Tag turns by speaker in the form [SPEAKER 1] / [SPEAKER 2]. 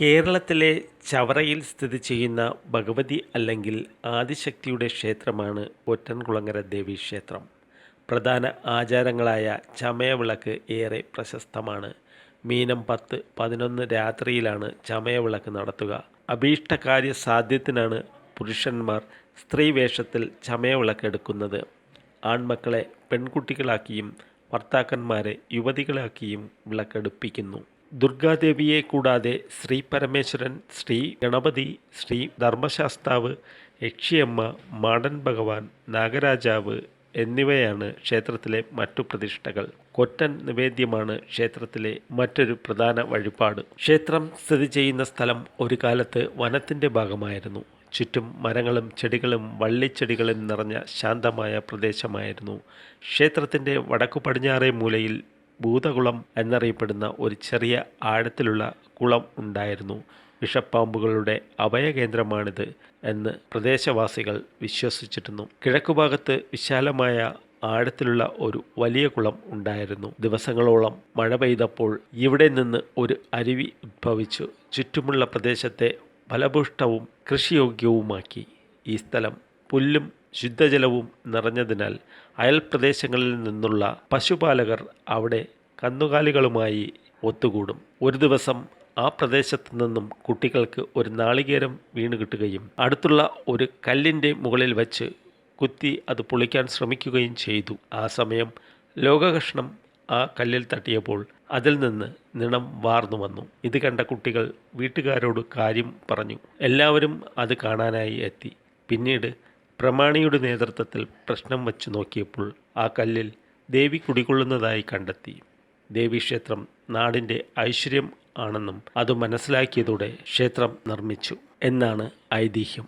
[SPEAKER 1] കേരളത്തിലെ ചവറയിൽ സ്ഥിതി ചെയ്യുന്ന ഭഗവതി അല്ലെങ്കിൽ ആദിശക്തിയുടെ ക്ഷേത്രമാണ് ഒറ്റൻകുളങ്ങര ദേവി ക്ഷേത്രം. പ്രധാന ആചാരങ്ങളായ ചമയവിളക്ക് ഏറെ പ്രശസ്തമാണ്. മീനം പത്ത് പതിനൊന്ന് രാത്രിയിലാണ് ചമയവിളക്ക് നടത്തുക. അഭീഷ്ടകാര്യ സാധ്യത്തിനാണ് പുരുഷന്മാർ സ്ത്രീ വേഷത്തിൽ ചമയവിളക്ക് എടുക്കുന്നത്. ആൺമക്കളെ പെൺകുട്ടികളാക്കിയും ഭർത്താക്കന്മാരെ യുവതികളാക്കിയും വിളക്കെടുപ്പിക്കുന്നു. ദുർഗാദേവിയെ കൂടാതെ ശ്രീ പരമേശ്വരൻ ശ്രീ ഗണപതി ശ്രീ ധർമ്മശാസ്താവ് യക്ഷിയമ്മ മാടൻ ഭഗവാൻ നാഗരാജാവ് എന്നിവയാണ് ക്ഷേത്രത്തിലെ മറ്റു പ്രതിഷ്ഠകൾ. കൊറ്റൻ നിവേദ്യമാണ് ക്ഷേത്രത്തിലെ മറ്റൊരു പ്രധാന വഴിപാട്. ക്ഷേത്രം സ്ഥിതി ചെയ്യുന്ന സ്ഥലം ഒരു കാലത്ത് വനത്തിന്റെ ഭാഗമായിരുന്നു. ചുറ്റും മരങ്ങളും ചെടികളും വള്ളിച്ചെടികളും നിറഞ്ഞ ശാന്തമായ പ്രദേശമായിരുന്നു. ക്ഷേത്രത്തിന്റെ വടക്കു പടിഞ്ഞാറേ മൂലയിൽ ഭൂതകുളം എന്നറിയപ്പെടുന്ന ഒരു ചെറിയ ആഴത്തിലുള്ള കുളം ഉണ്ടായിരുന്നു. വിഷപ്പാമ്പുകളുടെ അഭയകേന്ദ്രമാണിത് എന്ന് പ്രദേശവാസികൾ വിശ്വസിച്ചിരുന്നു. കിഴക്കുഭാഗത്ത് വിശാലമായ ആഴത്തിലുള്ള ഒരു വലിയ കുളം ഉണ്ടായിരുന്നു. ദിവസങ്ങളോളം മഴ പെയ്തപ്പോൾ ഇവിടെ നിന്ന് ഒരു അരുവി ഉദ്ഭവിച്ചു. ചുറ്റുമുള്ള പ്രദേശത്തെ ഫലഭൂഷ്ടവും കൃഷിയോഗ്യവുമാക്കി. ഈ സ്ഥലം പുല്ലും ശുദ്ധജലവും നിറഞ്ഞതിനാൽ അയൽ പ്രദേശങ്ങളിൽ നിന്നുള്ള പശുപാലകർ അവിടെ കന്നുകാലികളുമായി ഒത്തുകൂടും. ഒരു ദിവസം ആ പ്രദേശത്തു നിന്നും കുട്ടികൾക്ക് ഒരു നാളികേരം വീണ് കിട്ടുകയും അടുത്തുള്ള ഒരു കല്ലിന്റെ മുകളിൽ വച്ച് കുത്തി അത് പൊളിക്കാൻ ശ്രമിക്കുകയും ചെയ്തു. ആ സമയം ലോകകഷ്ണം ആ കല്ലിൽ തട്ടിയപ്പോൾ അതിൽ നിന്ന് നിണം വാർന്നു വന്നു. ഇത് കണ്ട കുട്ടികൾ വീട്ടുകാരോട് കാര്യം പറഞ്ഞു. എല്ലാവരും അത് കാണാനായി എത്തി. പിന്നീട് പ്രമാണിയുടെ നേതൃത്വത്തിൽ പ്രശ്നം വച്ചു നോക്കിയപ്പോൾ ആ കല്ലിൽ ദേവി കുടികൊള്ളുന്നതായി കണ്ടെത്തി. ദേവീക്ഷേത്രം നാടിന്റെ ഐശ്വര്യം ആണെന്നും അത് മനസ്സിലാക്കിയതോടെ ക്ഷേത്രം നിർമ്മിച്ചു. എന്നാണ് ഐതിഹ്യം.